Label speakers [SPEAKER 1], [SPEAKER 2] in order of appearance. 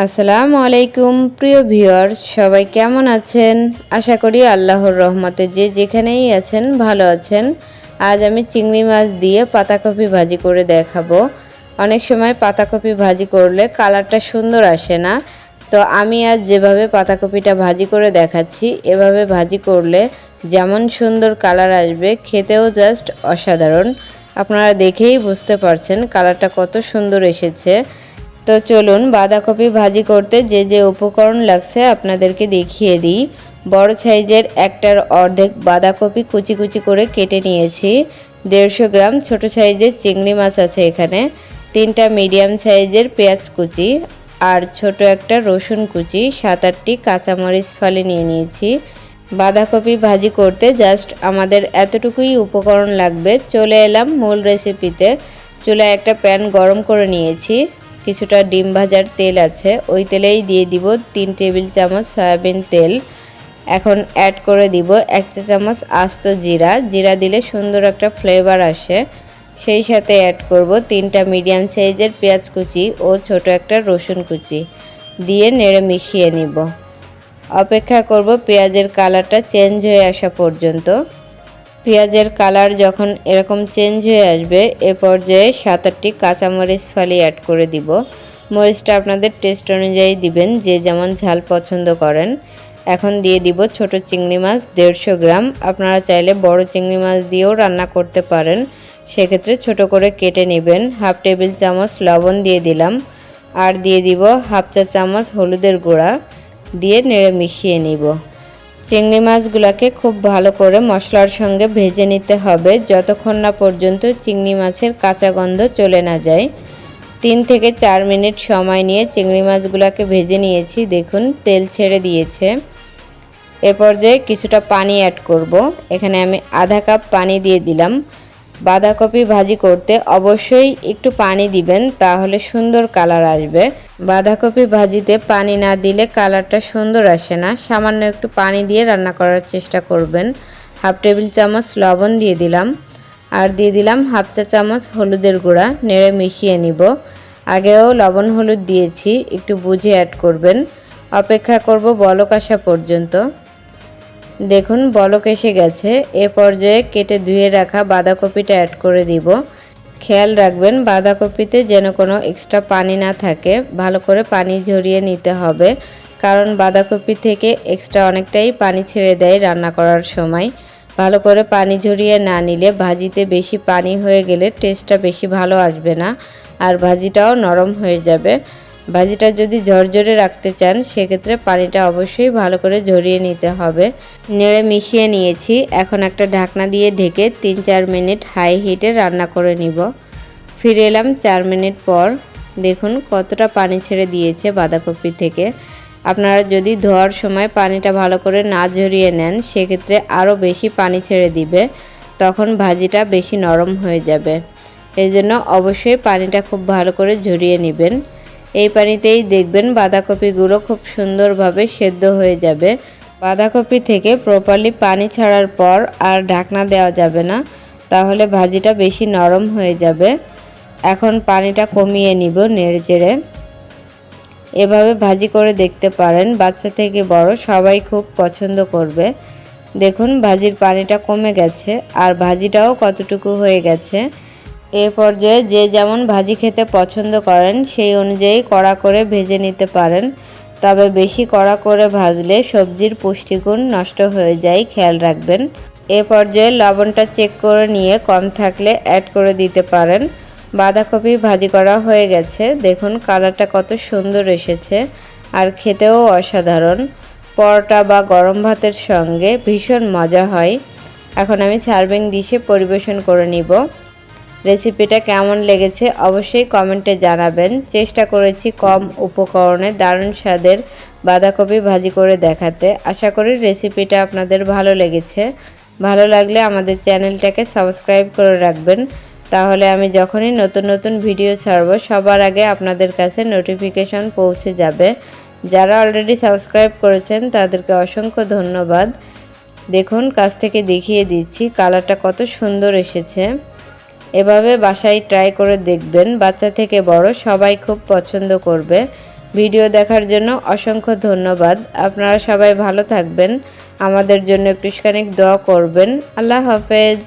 [SPEAKER 1] আসসালামু আলাইকুম, প্রিয় ভিউয়ার সবাই কেমন আছেন? আশা করি আল্লাহর রহমতে যে যেখানেই আছেন, ভালো আছেন। আজ আমি চিংড়ি মাছ দিয়ে পাতাকপি ভাজি করে দেখাবো। অনেক সময় পাতাকপি ভাজি করলে কালারটা সুন্দর আসে না। তো আমি আজ যেভাবে পাতাকপিটা ভাজি করে দেখাচ্ছি, এভাবে ভাজি করলে যেমন সুন্দর কালার আসবে, খেতেও জাস্ট অসাধারণ। আপনারা দেখেই বুঝতে পারছেন কালারটা কত সুন্দর এসেছে। তো চলুন বাঁধাকপি ভাজি করতে যে যে উপকরণ লাগছে আপনাদেরকে দেখিয়ে দিই। বড় সাইজের একটার অর্ধেক বাঁধাকপি কুচি কুচি করে কেটে নিয়েছি। দেড়শো গ্রাম ছোট সাইজের চিংড়ি মাছ আছে এখানে। তিনটা মিডিয়াম সাইজের পেঁয়াজ কুচি আর ছোট একটা রসুন কুচি। সাত আটটি কাঁচামরিচ ফালি নিয়ে নিয়েছি। বাঁধাকপি ভাজি করতে জাস্ট আমাদের এতটুকুই উপকরণ লাগবে। চলে এলাম মূল রেসিপিতে চুলায় একটা প্যান গরম করে নিয়েছি। কিছুটা ডিম ভাজার তেল আছে। ওই তেলেই দিয়ে দিব তিন টেবিল চামচ সয়াবিন তেল। এখন অ্যাড করে দিব এক চা চামচ আস্ত জিরা। জিরা দিলে সুন্দর একটা ফ্লেভার আসে। সেই সাথে অ্যাড করব তিনটা মিডিয়াম সাইজের পেঁয়াজ কুচি ও ছোট একটা রসুন কুচি। দিয়ে নেড়ে মিশিয়ে নিব। অপেক্ষা করব পেঁয়াজের কালারটা চেঞ্জ হয়ে আসা পর্যন্ত। পেঁয়াজের কালার যখন এরকম চেঞ্জ হয়ে আসবে, এ পর্যায়ে সাত আটটি কাঁচামরিচ ফালি অ্যাড করে দিব। মরিচটা আপনাদের টেস্ট অনুযায়ী দিবেন, যে যেমন ঝাল পছন্দ করেন। এখন দিয়ে দিব ছোট চিংড়ি মাছ, দেড়শো গ্রাম। আপনারা চাইলে বড় চিংড়ি মাছ দিয়েও রান্না করতে পারেন। সেক্ষেত্রে ছোট করে কেটে নেবেন। হাফ টেবিল চামচ লবণ দিয়ে দিলাম। আর দিয়ে দিব হাফ চা চামচ হলুদের গুঁড়া। দিয়ে নেড়ে মিশিয়ে নিব। চিংড়ি মাছগুলোকে খুব ভালো করে মশলার সঙ্গে ভেজে নিতে হবে যতক্ষণ না পর্যন্ত চিংড়ি মাছের কাঁচা গন্ধ চলে না যায়। তিন থেকে চার মিনিট সময় নিয়ে চিংড়ি মাছগুলোকে ভেজে নিয়েছি। দেখুন, তেল ছেড়ে দিয়েছে। এ পর্যায়ে কিছুটা পানি অ্যাড করব। এখানে আমি আধা কাপ পানি দিয়ে দিলাম। বাঁধাকপি ভাজি করতে অবশ্যই একটু পানি দিবেন, তাহলে সুন্দর কালার আসবে। বাঁধাকপি ভাজিতে পানি না দিলে কালারটা সুন্দর আসে না। সামান্য একটু পানি দিয়ে রান্না করার চেষ্টা করবেন। হাফ টেবিল চামচ লবণ দিয়ে দিলাম। আর দিয়ে দিলাম হাফ চা চামচ হলুদের গুঁড়া, নেড়ে মিশিয়ে নিব। আগেও লবণ হলুদ দিয়েছি, একটু বুঝে অ্যাড করবেন। অপেক্ষা করব বলক আসা পর্যন্ত। দেখুন, বলক এসে গেছে। এ পর্যায়ে কেটে ধুয়ে রাখা বাঁধাকপিটা অ্যাড করে দিব। খেয়াল রাখবেন, বাঁধাকপিতে যেন কোনো এক্সট্রা পানি না থাকে। ভালো করে পানি ঝরিয়ে নিতে হবে, কারণ বাঁধাকপি থেকে এক্সট্রা অনেকটাই পানি ছেড়ে দেয় রান্না করার সময়। ভালো করে পানি ঝরিয়ে না নিলে ভাজিতে বেশি পানি হয়ে গেলে টেস্টটা বেশি ভালো আসবে না, আর ভাজিটাও নরম হয়ে যাবে। ভাজিটা যদি ঝরঝরে রাখতে চান, সেক্ষেত্রে পানিটা অবশ্যই ভালো করে ঝরিয়ে নিতে হবে। নেড়ে মিশিয়ে নিয়েছি। এখন একটা ঢাকনা দিয়ে ঢেকে তিন চার মিনিট হাই হিটে রান্না করে নিব। ফিরে এলাম চার মিনিট পর। দেখুন কতটা পানি ছেড়ে দিয়েছে বাঁধাকপি থেকে। আপনারা যদি ধোয়ার সময় পানিটা ভালো করে না ঝরিয়ে নেন, সেক্ষেত্রে আরও বেশি পানি ছেড়ে দিবে। তখন ভাজিটা বেশি নরম হয়ে যাবে। এই জন্য অবশ্যই পানিটা খুব ভালো করে ঝরিয়ে নেবেন। এই পানিতেই দেখবেন বাঁধাকপিগুলো খুব সুন্দরভাবে সেদ্ধ হয়ে যাবে। বাঁধাকপি থেকে প্রপারলি পানি ছাড়ার পর আর ঢাকনা দেওয়া যাবে না, তাহলে ভাজিটা বেশি নরম হয়ে যাবে। এখন পানিটা কমিয়ে নিব নেড়ে চেড়ে এভাবে ভাজি করে দেখতে পারেন, বাচ্চা থেকে বড় সবাই খুব পছন্দ করবে। দেখুন, ভাজির পানিটা কমে গেছে আর ভাজিটাও কতটুকু হয়ে গেছে। এ পর্যায়ে যে যেমন ভাজি খেতে পছন্দ করেন, সেই অনুযায়ী কড়া করে ভেজে নিতে পারেন। তবে বেশি কড়া করে ভাজলে সবজির পুষ্টিগুণ নষ্ট হয়ে যায়, খেয়াল রাখবেন। এ পর্যায়ে লবণটা চেক করে নিয়ে কম থাকলে অ্যাড করে দিতে পারেন। বাঁধাকপি ভাজি করা হয়ে গেছে। দেখুন কালারটা কত সুন্দর এসেছে আর খেতেও অসাধারণ। পরোটা বা গরম ভাতের সঙ্গে ভীষণ মজা হয়। এখন আমি সার্ভিং ডিশে পরিবেশন করে নিব। রেসিপিটা কেমন লেগেছে অবশ্যই কমেন্টে জানাবেন। চেষ্টা করেছি কম উপকরণে দারুণ স্বাদের বাঁধাকপি ভাজি করে দেখাতে। আশা করি রেসিপিটা আপনাদের ভালো লেগেছে। ভালো লাগলে আমাদের চ্যানেলটাকে সাবস্ক্রাইব করে রাখবেন। তাহলে আমি যখনই নতুন নতুন ভিডিও ছাড়ব, সবার আগে আপনাদের কাছে নোটিফিকেশন পৌঁছে যাবে। যারা অলরেডি সাবস্ক্রাইব করেছেন, তাদেরকে অসংখ্য ধন্যবাদ। দেখুন, কাছ থেকে দেখিয়ে দিচ্ছি কালারটা কত সুন্দর এসেছে। এভাবে বাসায় ট্রাই করে দেখবেন। বাচ্চা থেকে বড় সবাই খুব পছন্দ করবে। ভিডিও দেখার জন্য অসংখ্য ধন্যবাদ। আপনারা সবাই ভালো থাকবেন। আমাদের জন্য একটুখানি দোয়া করবেন। আল্লাহ হাফেজ।